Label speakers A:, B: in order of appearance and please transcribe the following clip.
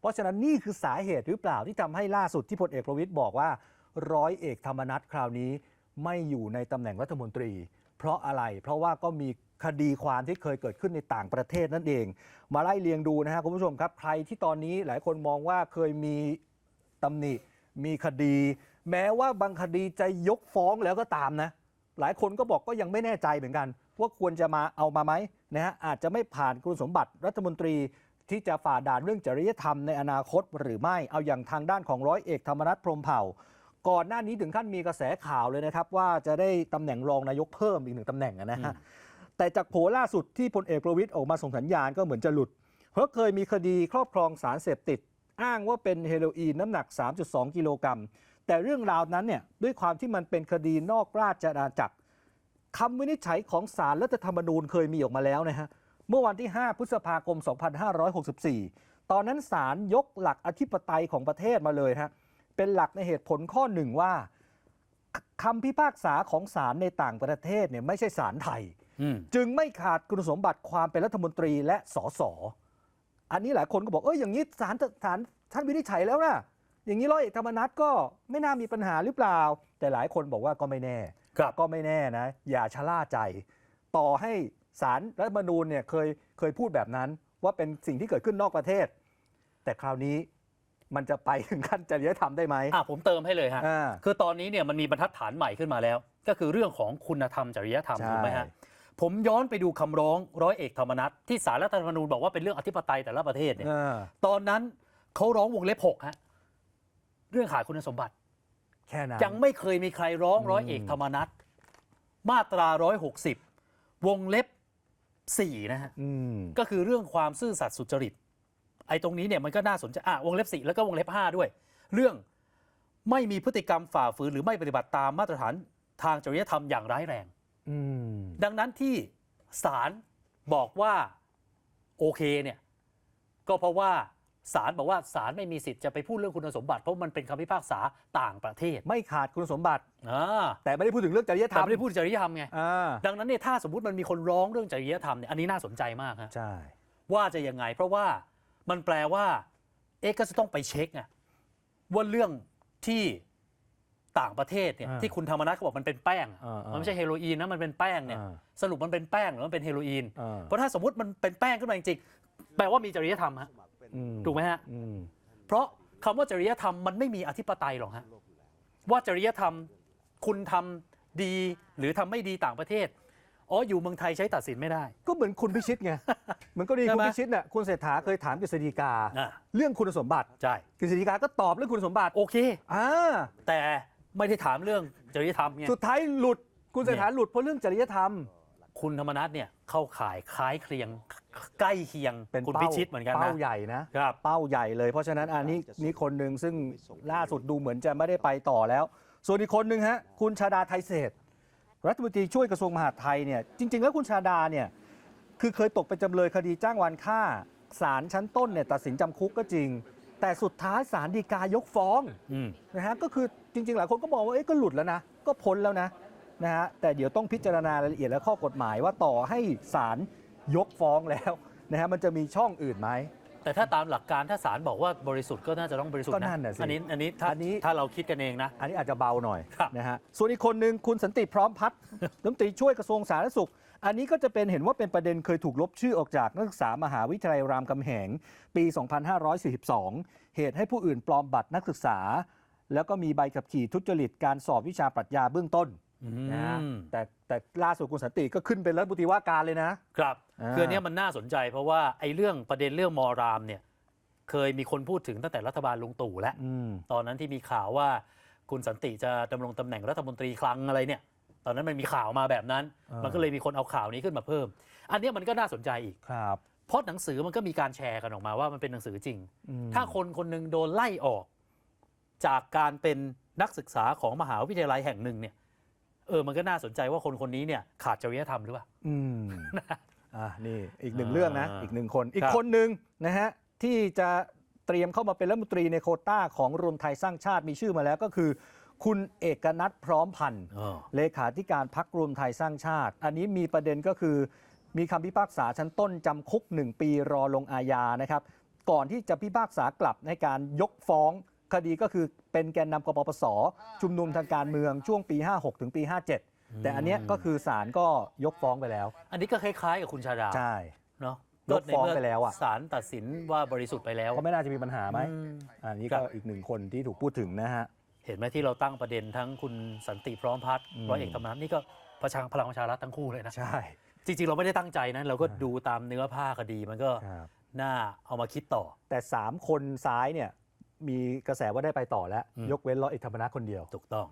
A: เพราะฉะนั้นนี่คือสาเหตุหรือเปล่าที่ทำให้ล่าสุดที่พลเอกประวิตยบอกว่าร้อยเอกธรรมนัฐคราวนี้ไม่อยู่ในตำแหน่งรัฐมนตรี เพราะอะไรเพราะว่าก็มีคดีความที่เคยเกิดขึ้นในต่างประเทศนั่นเอง มาไล่เรียงดูนะฮะคุณผู้ชมครับใครที่ตอนนี้หลายคนมองว่าเคยมีตำหนิ มีคดี แม้ว่าบางคดีจะยกฟ้องแล้วก็ตามนะ หลายคนก็บอกก็ยังไม่แน่ใจเหมือนกัน ว่าควรจะมาเอามาไหมนะฮะอาจจะไม่ผ่านคุณสมบัติรัฐมนตรี ที่จะฝ่าด่านเรื่องจริยธรรมในอนาคตหรือไม่เอาอย่างทางด้านของร้อยเอกธรรมนัฐพรหมเผ่า ก่อนหน้านี้ถึงขั้นมีกระแสข่าวเลยนะครับ ว่าจะได้ตำแหน่งรองนายกเพิ่มอีกหนึ่งตำแหน่งอะนะฮะแต่จากโผล่าสุดที่พลเอกประวิตยออกมาส่งสัญญาณก็เหมือนจะหลุด เพราะเคยมีคดีครอบครองสารเสพติด อ้างว่าเป็นเฮโรอีนน้ำหนัก 3.2 กิโลกรัมแต่เรื่องราวนั้นเนี่ยด้วยความที่มันเป็นคดีนอกราชอาณาจักรคำวินิจฉัยของศาลรัฐธรรมนูญเคยมีออกมาแล้วนะฮะ เมื่อวันที่ 5 พฤษภาคม 2564 ตอนนั้นศาลยกหลักอธิปไตยของประเทศมาเลยฮะเป็นหลักในเหตุผลข้อหนึ่งว่าคำพิพากษาของศาลในต่างประเทศเนี่ยไม่ใช่ศาลไทย
B: อืม
A: จึงไม่ขาดคุณสมบัติความเป็นรัฐมนตรีและสสอันนี้หลายคนก็บอกเอ้ยอย่างนี้ศาลศาลท่านวินิจฉัยแล้วนะอย่างนี้ร้อยเอกธรรมนัฐก็ไม่น่ามีปัญหาหรือเปล่า แต่หลายคนบอกว่าก็ไม่แน่
B: ครับ
A: ก็ไม่แน่นะ อย่าชะล่าใจ ต่อให้ ศาลรัฐธรรมนูญเนี่ยเคยเคยพูดแบบนั้น ว่าเป็นสิ่งที่เกิดขึ้นนอกประเทศ แต่คราวนี้มันจะไปถึงขั้นจริยธรรมได้ไหม
B: อะผมเติมให้เลยฮะ
A: อ่า
B: คือตอนนี้เนี่ยมันมีบรรทัดฐานใหม่ขึ้นมาแล้ว ก็คือเรื่องของคุณธรรมจริยธรรม
A: ใช่
B: ถูกไหมฮะ ผมย้อนไปดูคำร้องร้อยเอกธรรมนัฐที่สารรัฐธรรมนูญบอกว่าเป็นเรื่องอธิปไตยแต่ละประเทศเนี่ย
A: อ่า
B: ตอนนั้นเขาร้องวงเล็บหกฮะเรื่องขาดคุณสมบัติ
A: แค่นั้น
B: ยังไม่เคยมีใครร้อง
A: อืม
B: ร้อยเอกธรรมนัฐมาตราร้อยหกสิบวงเล็บ สี่นะฮะ
A: อืม
B: ก็คือเรื่องความซื่อสัตย์สุจริต ไอ้ตรงนี้เนี่ยมันก็น่าสนใจอะวงเล็บสี่แล้วก็วงเล็บห้าด้วย เรื่องไม่มีพฤติกรรมฝ่าฝืนหรือไม่ปฏิบัติตามมาตรฐานทางจริยธรรมอย่างร้ายแรง
A: อืม
B: ดังนั้นที่ศาลบอกว่าโอเคเนี่ย ก็เพราะว่า ศาลบอกว่าศาลไม่มีสิทธิ์จะไปพูดเรื่องคุณสมบัติเพราะมันเป็นคำพิพากษาต่างประเทศ
A: ไม่ขาดคุณสมบัติ
B: อ่า
A: แต่ไม่ได้พูดถึงเรื่องจริยธร
B: แต่
A: รม
B: ไม่ได้พูดจริยธรรมไง
A: อ่า
B: ดังนั้นเนี่ยถ้าสมมติมันมีคนร้องเรื่องจริยธรรมเนี่ยอันนี้น่าสนใจมากฮะ
A: ใช่
B: ว่าจะยังไง เพราะว่ามันแปลว่า เอ๊ะก็จะต้องไปเช็คไงว่าเรื่องที่ต่างประเทศเนี่ย
A: อ่า
B: ที่คุณธรรมนัฐเขาบอกมันเป็นแป้งอะ
A: อ่าอ่ามั
B: มันไม่ใช่เฮโรอีนนะมันเป็นแป้งเนี่ย
A: อ่า
B: สรุปมันเป็นแป้งหรือมันเป็นเฮโรอีน
A: อ่า
B: เพราะถ้าสมมติมันเป็นแป้งขึ้นมาจริงๆแปลว่ามีจริยธรรมฮะ
A: อื
B: ถูกไหมฮะ
A: อืม
B: เพราะคำว่าจริยธรรมมันไม่มีอธิปไตยหรอกฮะว่าจริยธรรมคุณทำดีหรือทำไม่ดีต่างประเทศอ๋ออยู่เมืองไทยใช้ตัดสินไม่ได้
A: ก็เหมือนคุณพิชิตไงเหมือนกรณี
B: ใช่
A: คุณ
B: ไหม
A: พิชิตเนี่ยคุณเศรษฐาเคยถามกฤษฎีกา
B: อ่า
A: เรื่องคุณสมบัติ
B: ใช่
A: กฤษฎีกาก็ตอบเรื่องคุณสมบัติ
B: โอเค
A: อ่า
B: แต่ไม่ได้ถามเรื่องจริยธรรมไง
A: สุดท้ายหลุดคุณเศรษฐา
B: เนี่ย
A: หลุดเพราะเรื่องจริยธรรม
B: คุณธรรมนัฐเนี่ยเข้าข่ายคล้ายเคลียงใกล้เคียง
A: เป็น
B: คุณ
A: เป้า
B: พิชิตเหมือนกัน
A: เป้า
B: นะ
A: ใหญ่นะ
B: ครับ
A: เป้าใหญ่เลยเพราะฉะนั้นอันนี้นี่คนหนึ่งซึ่งล่าสุดดูเหมือนจะไม่ได้ไปต่อแล้ว ส่วนอีกคนหนึ่งฮะคุณชาดาไทยเศรษฐ์รัฐมนตรีช่วยกระทรวงมหาดไทยเนี่ยจริง ๆ แล้วคุณชาดาเนี่ยคือเคยตกเป็นจำเลยคดีจ้างวานฆ่าศาลชั้นต้นเนี่ยตัดสินจำคุกก็จริง แต่สุดท้ายศาลฎีกายกฟ้อง
B: อืม
A: นะฮะก็คือจริง ๆ หลายคนก็มองว่าเอ๊ะก็หลุดแล้วนะ ก็พ้นแล้วนะ นะฮะแต่เดี๋ยวต้องพิจารณารายละเอียดและข้อกฎหมายว่าต่อให้ศาลยกฟ้องแล้วนะฮะมันจะมีช่องอื่นไหม
B: แต่ถ้าตามหลักการถ้าศาลบอกว่าบริสุทธิ์ก็น่าจะต้องบริสุทธิ์
A: ก็นั่นน่ะสิ
B: อันนี้อันนี้ถ้า
A: อันนี้
B: ถ้าเราคิดกันเองนะ
A: อันนี้อาจจะเบาหน่อย
B: ครับ
A: นะฮะส่วนอีกคนหนึ่งคุณสันติพร้อมพัฒน์ รัฐมนตรีช่วยกระทรวงสาธารณสุข อันนี้ก็จะเป็นเห็นว่าเป็นประเด็นเคยถูกลบชื่อออกจากนักศึกษามหาวิทยาลัยรามคำแหง ปี 2542 เหตุให้ผู้อื่นปลอมบัตรนักศึกษา แล้วก็มีใบขับขี่ทุจริตการสอบวิชาปรัชญาเบื้องต้น นะฮะ
B: อืม
A: แต่แต่ล่าสุดคุณสันติก็ขึ้นเป็นรัฐมนตรีว่าการเลยนะ
B: ครับ
A: อ่า
B: คืออนเนี้ยมันน่าสนใจ เพราะว่าไอ้เรื่องประเด็นเรื่องมอรามเนี่ยเคยมีคนพูดถึงตั้งแต่รัฐบาลลุงตู่แล้ว
A: อืม
B: ตอนนั้นที่มีข่าวว่าคุณสันติจะดำรงตำแหน่งรัฐมนตรีคลังอะไรเนี่ย ตอนนั้นมันมีข่าวมาแบบนั้น
A: อ่ามั
B: มันก็เลยมีคนเอาข่าวนี้ขึ้นมาเพิ่ม อันเนี้ยมันก็น่าสนใจอีก
A: ครับ
B: เพราะหนังสือมันก็มีการแชร์กันออกมาว่ามันเป็นหนังสือจริง
A: อืม
B: ถ้าคนคนหนึ่งโดนไล่ออก จากการเป็นนักศึกษาของมหาวิทยาลัยแห่งหนึ่งเนี่ย เออมันก็น่าสนใจว่าคนคนนี้เนี่ยขาดจริยธรรมหรือเปล่า
A: อืมอะนี่อีกหนึ่ง
B: อ่า
A: เรื่องนะอีกหนึ่งคนอีก
B: ครับ
A: คนหนึ่งนะฮะที่จะเตรียมเข้ามาเป็นรัฐมนตรีในโควต้าของรวมไทยสร้างชาติมีชื่อมาแล้วก็คือ คุณเอกนัทพร้อมพันธ์
B: อ๋อ
A: เลขาธิการพักรวมไทยสร้างชาติ อันนี้มีประเด็นก็คือ มีคำพิพากษาชั้นต้นจำคุก 1 ปีรอลงอาญานะครับ ก่อนที่จะพิพากษากลับในการยกฟ้อง คดีก็คือเป็นแกนนำกปปส ชุมนุมทางการเมืองช่วงปี 56 ถึงปี 57 แต่อันเนี้ยก็คือศาลก็ยกฟ้องไปแล้ว
B: อันนี้ก็คล้ายๆกับคุณชาดา
A: ใช่
B: เนาะ
A: ยกฟ้องไปแล้วอะ
B: ศาลตัดสินว่าบริสุทธิ์ไปแล้ว
A: ก็ไม่น่าจะมีปัญหาไหม
B: อืม
A: อันนี้
B: ครั
A: ก็
B: บ
A: อีกหนึ่งคนที่ถูกพูดถึงนะฮะ
B: เห็นไหมที่เราตั้งประเด็นทั้งคุณสันติพร้อมพัฒน์
A: อืม
B: ร้อยเอกธรรมนัฐนี่ก็ประชังพลังประชารัฐทั้งคู่เลยนะ
A: ใช่
B: จริง ๆ เราไม่ได้ตั้งใจนะเราก็ดูตามเนื้อผ้าคดีมันก็
A: ครับ
B: น่าเอามาคิดต่อ
A: แต่ 3 คนซ้ายเนี่ย มีกระแสว่าได้ไปต่อแล้ว
B: อืม
A: ยกเว้นร้อยเอกธรรมนัฐคนเดียว
B: ถูกต้อง